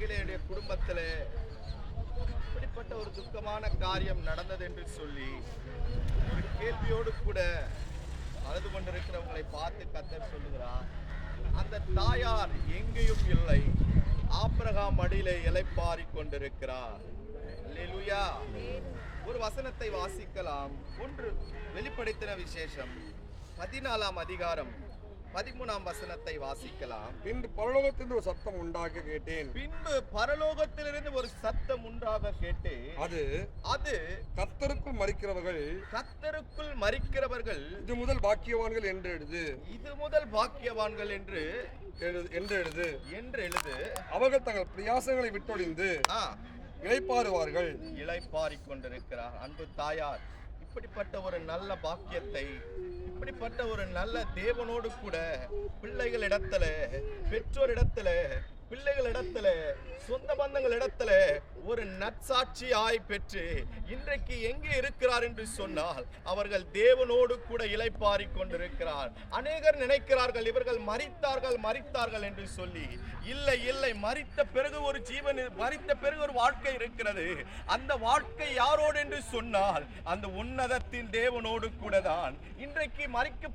கீழே என்னுடைய குடும்பத்தில் இப்படிப்பட்ட ஒரு துக்கமான காரியம் நடந்தது என்று சொல்லி ஒரு கேள்வியோடு கூட அழுது கொண்டிருக்கிறவங்களை பார்த்து கத்தர் சொல்லுகிறார் அந்த தாயார் எங்கேயும் இல்லை ஆப்ரகாம் அடியிலே இலைப்பாரி கொண்டிருக்கிறார். ஒரு வசனத்தை வாசிக்கலாம். ஒன்று வெளிப்படுத்தின விசேஷம் பதினாலாம் அதிகாரம் பதிமூணாம் வசனத்தை வாசிக்கலாம். பின்பு பரலோகத்திலிருந்து ஒரு சத்தம் உண்டாக கேட்டேன். பின்பு பரலோகத்திலிருந்து ஒரு சத்தம் உண்டாக கேட்டு அது அது கர்த்தருக்குள் மறிக்கிறவர்கள் கத்தருக்குள் மறிக்கிறவர்கள் இது முதல் பாக்கியவான்கள் என்று எழுது. இது முதல் பாக்கியவான்கள் என்று எழுது என்று எழுது. என்று எழுது. அவர்கள் தங்கள் பிரயாசங்களை விட்டொழிந்து ஆ. இளைப்பாறுவார்கள். இளைப்பாரிக் கொண்டிருக்கிறார் அன்பு தாயார் இப்படிப்பட்ட ஒரு நல்ல பாக்கியத்தை அப்படிப்பட்ட ஒரு நல்ல தேவனோடு கூட பிள்ளைகள் இடத்துல பெற்றோர் இடத்துல பிள்ளைகள் இடத்துல சொந்த பந்தங்கள் இடத்துல ஒரு நற்சாட்சியாய் பெற்று இன்றைக்கு எங்கே இருக்கிறார் என்று சொன்னால் அவர்கள் தேவனோடு கூட இலைப்பாரி கொண்டிருக்கிறார். அநேகர் நினைக்கிறார்கள் இவர்கள் மறித்தார்கள் மறித்தார்கள் என்று சொல்லி. இல்லை இல்லை மறித்த பிறகு ஒரு ஜீவன் மறித்த பிறகு ஒரு வாழ்க்கை இருக்கிறது. அந்த வாழ்க்கை யாரோடு என்று சொன்னால் அந்த உன்னதத்தின் தேவனோடு கூட தான் இன்றைக்கு மறிக்க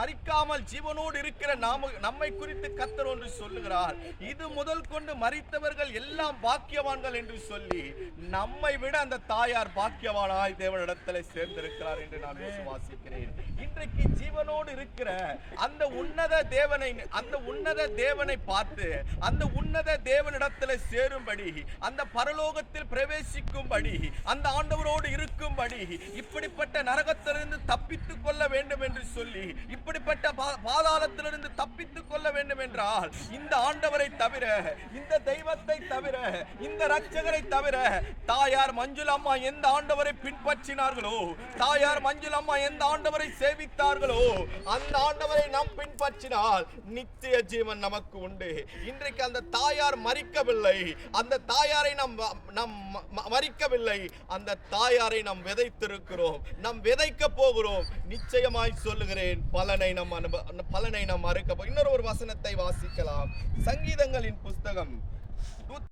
மறிக்காமல் ஜீவனோடு இருக்கிற நாம நம்மை குறித்து கத்தர் ஒன்று சொல்லுகிறார். இது முதல் கொண்டு மறித்தவர்கள் எல்லாம் பாக்கியவான்கள் என்று என்று சொல்லி நம்மை விட அந்த தாயார் பாக்கியவானாய் தேவனிடத்தில் சேர்ந்திருக்கிறார் என்று நான் விசுவாசிக்கிறேன். இன்றைக்கு ஜீவனோடு இருக்கிற அந்த உன்னத தேவனை அந்த உன்னத தேவனை பார்த்து அந்த உன்னத தேவனிடத்தில் சேரும்படி அந்த பரலோகத்தில் பிரவேசிக்கும்படி அந்த ஆண்டவரோடு இருக்கும்படி இப்படிப்பட்ட நரகத்திலிருந்து தப்பித்துக் கொள்ள வேண்டும் என்று சொல்லி இப்படிப்பட்ட பாதாளத்திலிருந்து தப்பித்துக் கொள்ள வேண்டும் என்றால் இந்த ஆண்டவரை தவிர இந்த தெய்வத்தை தவிர இந்த ரச்ச ரட்சகரை தவிர தாயார் மஞ்சுள் அம்மா எந்த ஆண்டவரை பின்பற்றினார்களோ? தாயார் மஞ்சுள் அம்மா எந்த ஆண்டவரை சேவித்தார்களோ? அந்த ஆண்டவரை நாம் பின்பற்றினால் நித்திய ஜீவன் நமக்கு உண்டு. இன்றைக்கு அந்த தாயார் மறிக்கவில்லை. அந்த தாயாரை நாம் நாம் மறிக்கவில்லை. அந்த தாயாரை நாம் விதைத்திருக்கிறோம். நாம் விதைக்க போகிறோம். நிச்சயமாய் சொல்லுகிறேன் பலனை நம் அனுப பலனை நாம் மறுக்க இன்னொரு ஒரு வசனத்தை வாசிக்கலாம். சங்கீதங்களின் புஸ்தகம்